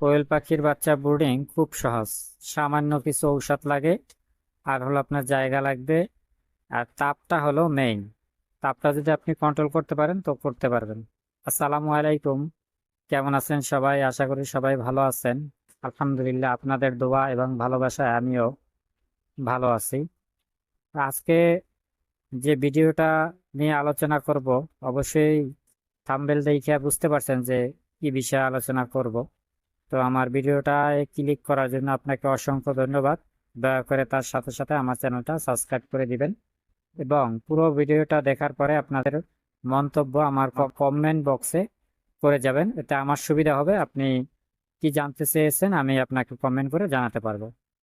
কোয়েল পাখির বাচ্চা ব্রুডিং খুব সহজ। সামান্য কিছু ঔষধ লাগে, আর হলো আপনার জায়গা লাগবে, আর তাপটা হলো মেইন তাপটা যদি আপনি কন্ট্রোল করতে পারেন, তো করতে পারবেন। আসসালামু আলাইকুম। কেমন আছেন সবাই? আশা করি সবাই ভালো আছেন। আলহামদুলিল্লাহ, আপনাদের দোয়া এবং ভালোবাসায় আমিও ভালো আছি। আজকে যে ভিডিওটা নিয়ে আলোচনা করব, অবশ্যই থাম্বনেল দেখে বুঝতে পারছেন যে কি বিষয়ে আলোচনা করব। তো আমার ভিডিওটা ক্লিক করার জন্য আপনাকে অসংখ্য ধন্যবাদ। দয়া করে তার সাথে সাথে আমার চ্যানেলটা সাবস্ক্রাইব করে দিবেন। এবং পুরো ভিডিওটা দেখার পরে আপনাদের মন্তব্য আমার কমেন্ট বক্সে করে যাবেন। এতে আমার সুবিধা হবে। আপনি কি জানতে চেয়েছেন আমি আপনাকে কমেন্ট করে জানাতে পারব।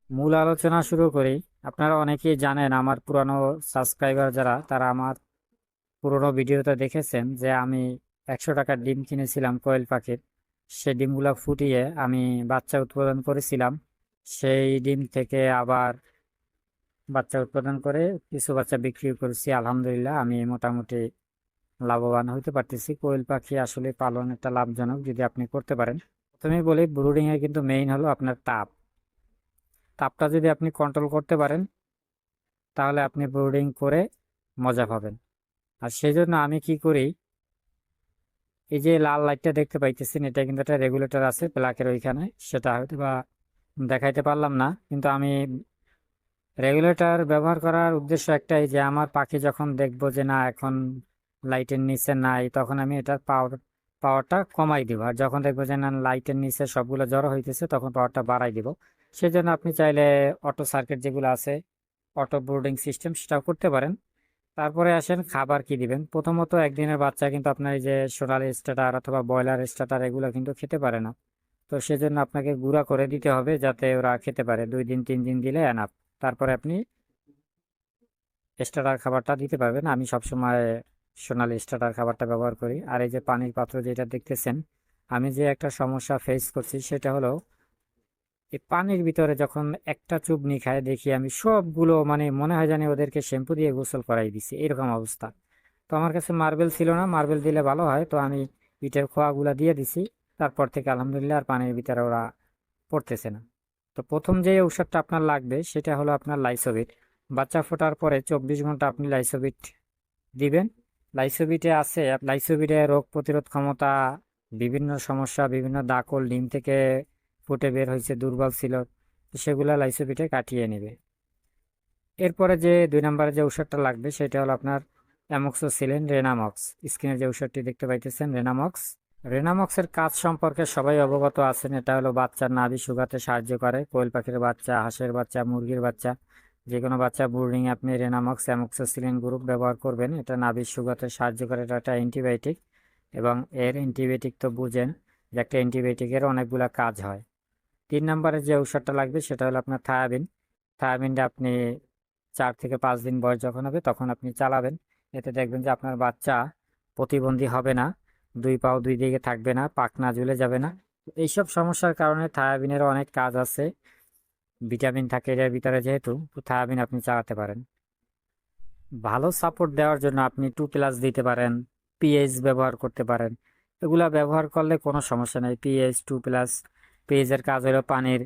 মূল আলোচনা শুরু করি। আপনারা অনেকেই জানেন আমার পুরানো সাবস্ক্রাইবার যারা, তারা আমার পুরনো ভিডিওতে দেখেছেন যে আমি একশো টাকার ডিম কিনেছিলাম কোয়েল পাখির। সেই ডিমগুলো ফুটিয়ে আমি বাচ্চা উৎপাদন করেছিলাম। সেই ডিম থেকে আবার বাচ্চা উৎপাদন করে কিছু বাচ্চা বিক্রি করেছি। আলহামদুলিল্লাহ, আমি মোটামুটি লাভবান হতে পারতেছি। কোয়েল পাখি আসলে পালন একটা লাভজনক, যদি আপনি করতে পারেন। প্রথমেই বলি, ব্রুডিং এর কিন্তু মেইন হলো আপনার তাপ। তাপটা যদি আপনি কন্ট্রোল করতে পারেন, তাহলে আপনি ব্রুডিং করে মজা পাবেন। আর সেই জন্য আমি কি করি এই যে লাল লাইটটা দেখতে পাইতেছেন, এটা কিন্তু একটা রেগুলেটর আছে প্লাকের ওইখানে। সেটা হয়তো বা দেখাইতে পারলাম না, কিন্তু আমি রেগুলেটর ব্যবহার করার উদ্দেশ্য একটাই যে আমার পাখি যখন দেখব যে না, এখন লাইটের নিচে নাই, তখন আমি এটার পাওয়ার পাওয়ারটা কমাই দিব। আর যখন দেখব যে না লাইটের নিচে সবগুলো জড়ো হইতেছে, তখন পাওয়ারটা বাড়াই দিব। সেই জন্য আপনি চাইলে অটো সার্কিট যেগুলো আছে অটো বোর্ডিং সিস্টেম সেটাও করতে পারেন। তারপরে আসেন খাবার কি দিবেন? প্রথমত একদিনের বাচ্চা কিন্তু আপনার এই যে সোনাল স্টার্টার অথবা ব্রয়লার স্টার্টার এগুলো কিন্তু খেতে পারে না। তো সেজন্য আপনাকে গুঁড়া করে দিতে হবে যাতে ওরা খেতে পারে। দুই দিন, তিন দিন দিলে এনাফ তারপরে আপনি স্টার্টার খাবারটা দিতে পারবেন। আমি সবসময় সোনালি স্টার্টার খাবারটা ব্যবহার করি। আর এই যে পানির পাত্র যেটা দেখতেছেন, আমি যে একটা সমস্যা ফেস করছি সেটা হলো এই পানির ভিতরে যখন একটা চুপ চুবনি খায়, দেখি আমি সবগুলো মানে মনে হয় জানি ওদেরকে শ্যাম্পু দিয়ে গোসল করাই দিছি, এরকম অবস্থা। তো আমার কাছে মার্বেল ছিল না, মার্বেল দিলে ভালো হয়, তো আমি ইটের খোয়াগুলা দিয়ে দিছি। তারপর থেকে আলহামদুলিল্লাহ আর পানির ভিতরে ওরা পড়তেছে না। তো প্রথম যে ঔষধটা আপনার লাগবে, সেটা হলো আপনার লাইসোবিট। বাচ্চা ফোটার পরে চব্বিশ ঘণ্টা আপনি লাইসোবিট দিবেন। লাইসোবিটে আছে, লাইসোবিটে রোগ প্রতিরোধ ক্ষমতা, বিভিন্ন সমস্যা, বিভিন্ন দাকল ডিম থেকে ফুটে বের হয়েছে দুর্বল ছিল সেগুলো লাইসোবিটে কাটিয়ে নেবে। এরপরে যে দুই নম্বরে যে ঔষধটা লাগবে, সেটা হলো আপনার অ্যামক্সোসিলিন রেনামক্স। স্ক্রিনে যে ঔষধটি দেখতে পাইতেছেন, রেনামক্স। রেনামক্সের কাজ সম্পর্কে সবাই অবগত আছেন, এটা হলো বাচ্চার নাভি শুকাতে সাহায্য করে, কোয়েল পাখির বাচ্চা, হাঁসের বাচ্চা, মুরগির বাচ্চা যে কোনো বাচ্চা ব্রুডিং আপনি রেনামক্স অ্যামক্সোসিলিন গ্রুপ ব্যবহার করবেন, এটা নাভি শুকাতে সাহায্য করে, এটা একটা অ্যান্টিবায়োটিক এবং এর অ্যান্টিবায়োটিক তো বুঝেন যে একটা অ্যান্টিবায়োটিকের অনেকগুলা কাজ হয়। তিন নম্বরে যে ঔষধটা লাগবে সেটা হলো আপনার থায়াবিন। থায়াবিনটা আপনি চার থেকে পাঁচ দিন বয়স যখন হবে তখন আপনি চালাবেন। এতে দেখবেন যে আপনার বাচ্চা প্রতিবন্ধী হবে না, দুই পাও দুই দিকে থাকবে না, পাখনা ঝুলে যাবে না। এইসব সমস্যার কারণে থায়াবিনের অনেক কাজ আছে। ভিটামিন থাকে এর ভিতরে যেহেতু থায়াবিন আপনি চালাতে পারেন। ভালো সাপোর্ট দেওয়ার জন্য আপনি টু প্লাস দিতে পারেন পিএইচ ব্যবহার করতে পারেন। এগুলা ব্যবহার করলে কোনো সমস্যা নেই পিএইচ টু প্লাস পিএইচের কাজ হলো পানির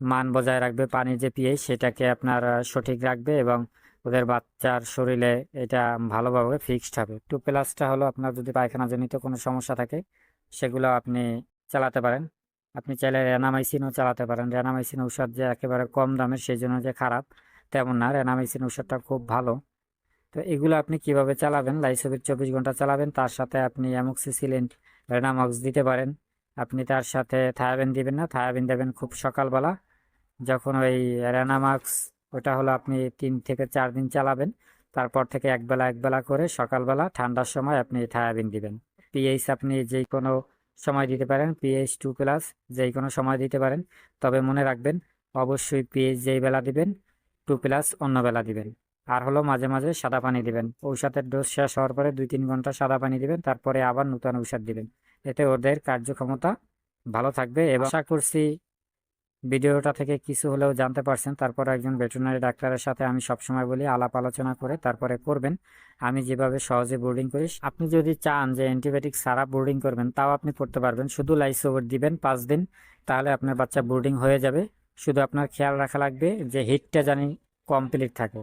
মান বজায় রাখবে, পানির যে পিএইচ সেটাকে আপনার সঠিক রাখবে এবং ওদের বাচ্চার শরীরে এটা ভালোভাবে ফিক্সড হবে। টু প্লাসটা হলো আপনার যদি পায়খানা জনিত কোনো সমস্যা থাকে, সেগুলো আপনি চালাতে পারেন। আপনি চাইলে রেনামাইসিনও চালাতে পারেন। রেনামাইসিন ঔষধ যে একেবারে কম দামের সেই জন্য যে খারাপ, তেমন না। রেনামাইসিন ঔষধটা খুব ভালো। তো এগুলো আপনি কীভাবে চালাবেন? লাইসোবিট চব্বিশ ঘণ্টা চালাবেন। তার সাথে আপনি অ্যামক্সিসিলিন, রেনামক্স দিতে পারেন। আপনি তার সাথে থায়াবিন দিবেন না। থায়াবিন দেবেন খুব সকালবেলা। যখন ওই রেনামাক্স ওটা হলো আপনি তিন থেকে চার দিন চালাবেন। তারপর থেকে একবেলা একবেলা করে সকালবেলা ঠান্ডার সময় আপনি থায়াবিন দিবেন। পিএইচ আপনি যে কোনো সময় দিতে পারেন, পিএইচ টু প্লাস যেই কোনো সময় দিতে পারেন। তবে মনে রাখবেন, অবশ্যই পিএইচ যেই বেলা দিবেন, টু প্লাস অন্য বেলা দিবেন। আর হলো মাঝে মাঝে সাদা পানি দিবেন। ঔষধের ডোজ শেষ হওয়ার পরে দুই তিন ঘণ্টা সাদা পানি দিবেন, তারপরে আবার নতুন ঔষধ দিবেন। এতে ওদের কার্যক্ষমতা ভালো থাকবে এবং আশা করছি ভিডিওটা থেকে কিছু হলেও জানতে পারছেন। তারপর একজন ভেটেরিনারি ডাক্তারের সাথে আমি সবসময় বলি, আলাপ আলোচনা করে তারপরে করবেন। আমি যেভাবে সহজে বোর্ডিং করি, আপনি যদি চান যে অ্যান্টিবায়োটিক সারা বোর্ডিং করবেন, তাও আপনি করতে পারবেন। শুধু লাইসোভার দিবেন পাঁচ দিন, তাহলে আপনার বাচ্চা বোর্ডিং হয়ে যাবে। শুধু আপনার খেয়াল রাখা লাগবে যে হিটটা জানি কমপ্লিট থাকে।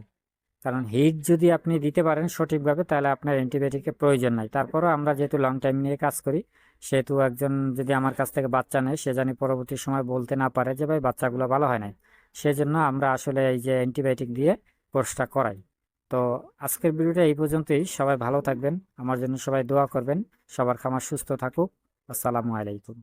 কারণ হিট যদি আপনি দিতে পারেন সঠিকভাবে, তাহলে আপনার অ্যান্টিবায়োটিকের প্রয়োজন নাই। তারপরও আমরা যেহেতু লং টাইম নিয়ে কাজ করি, সেহেতু একজন যদি আমার কাছ থেকে বাচ্চা নেয়, সে জানি পরবর্তী সময় বলতে না পারে যে, ভাই, বাচ্চাগুলো ভালো হয় নাই। সেজন্য আমরা আসলে এই যে অ্যান্টিবায়োটিক দিয়ে কোর্সটা করাই। তো আজকের ভিডিওটা এই পর্যন্তই। সবাই ভালো থাকবেন। আমার জন্য সবাই দোয়া করবেন। সবার খামার সুস্থ থাকুক। আসসালামু আলাইকুম।